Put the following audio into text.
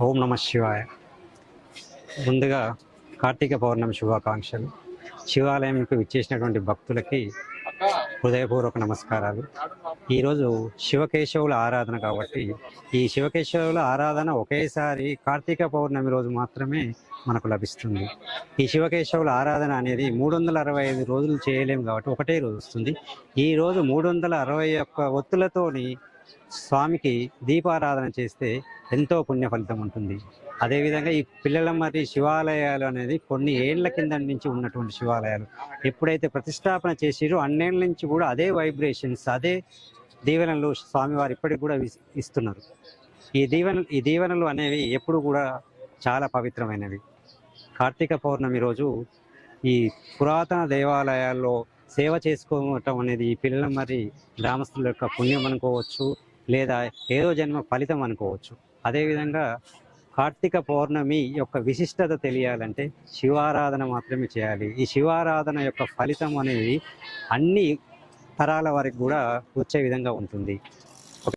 ఓం నమ శివాయ. ముందుగా కార్తీక పౌర్ణమి శుభాకాంక్షలు. శివాలయంకు విచ్చేసినటువంటి భక్తులకి హృదయపూర్వక నమస్కారాలు. ఈరోజు శివకేశవుల ఆరాధన కాబట్టి ఈ శివకేశవుల ఆరాధన ఒకేసారి కార్తీక పౌర్ణమి రోజు మాత్రమే మనకు లభిస్తుంది. ఈ శివకేశవుల ఆరాధన అనేది మూడు వందల అరవై ఐదు రోజులు చేయలేము కాబట్టి ఒకటే రోజు వస్తుంది. ఈ రోజు మూడు వందల అరవై ఒక్క ఒత్తులతోని స్వామికి దీపారాధన చేస్తే ఎంతో పుణ్య ఫలితం ఉంటుంది. అదేవిధంగా ఈ పిల్లల మరి శివాలయాలు అనేది కొన్ని ఏళ్ళ కింద నుంచి ఉన్నటువంటి శివాలయాలు. ఎప్పుడైతే ప్రతిష్టాపన చేసిరో అన్నేళ్ళ నుంచి కూడా అదే వైబ్రేషన్స్ అదే దీవెనలు స్వామివారు ఇప్పటికి కూడా ఇస్తున్నారు. ఈ దీవెన ఈ దీవెనలు అనేవి ఎప్పుడు కూడా చాలా పవిత్రమైనవి. కార్తీక పౌర్ణమి రోజు ఈ పురాతన దేవాలయాల్లో సేవ చేసుకోవటం అనేది ఈ పిల్లల మరి గ్రామస్తుల యొక్క పుణ్యం అనుకోవచ్చు లేదా ఏదో జన్మ ఫలితం అనుకోవచ్చు. అదేవిధంగా కార్తీక పౌర్ణమి యొక్క విశిష్టత తెలియాలంటే శివారాధన మాత్రమే చేయాలి. ఈ శివారాధన యొక్క ఫలితం అనేది అన్ని తరాల వారికి కూడా వచ్చే విధంగా ఉంటుంది.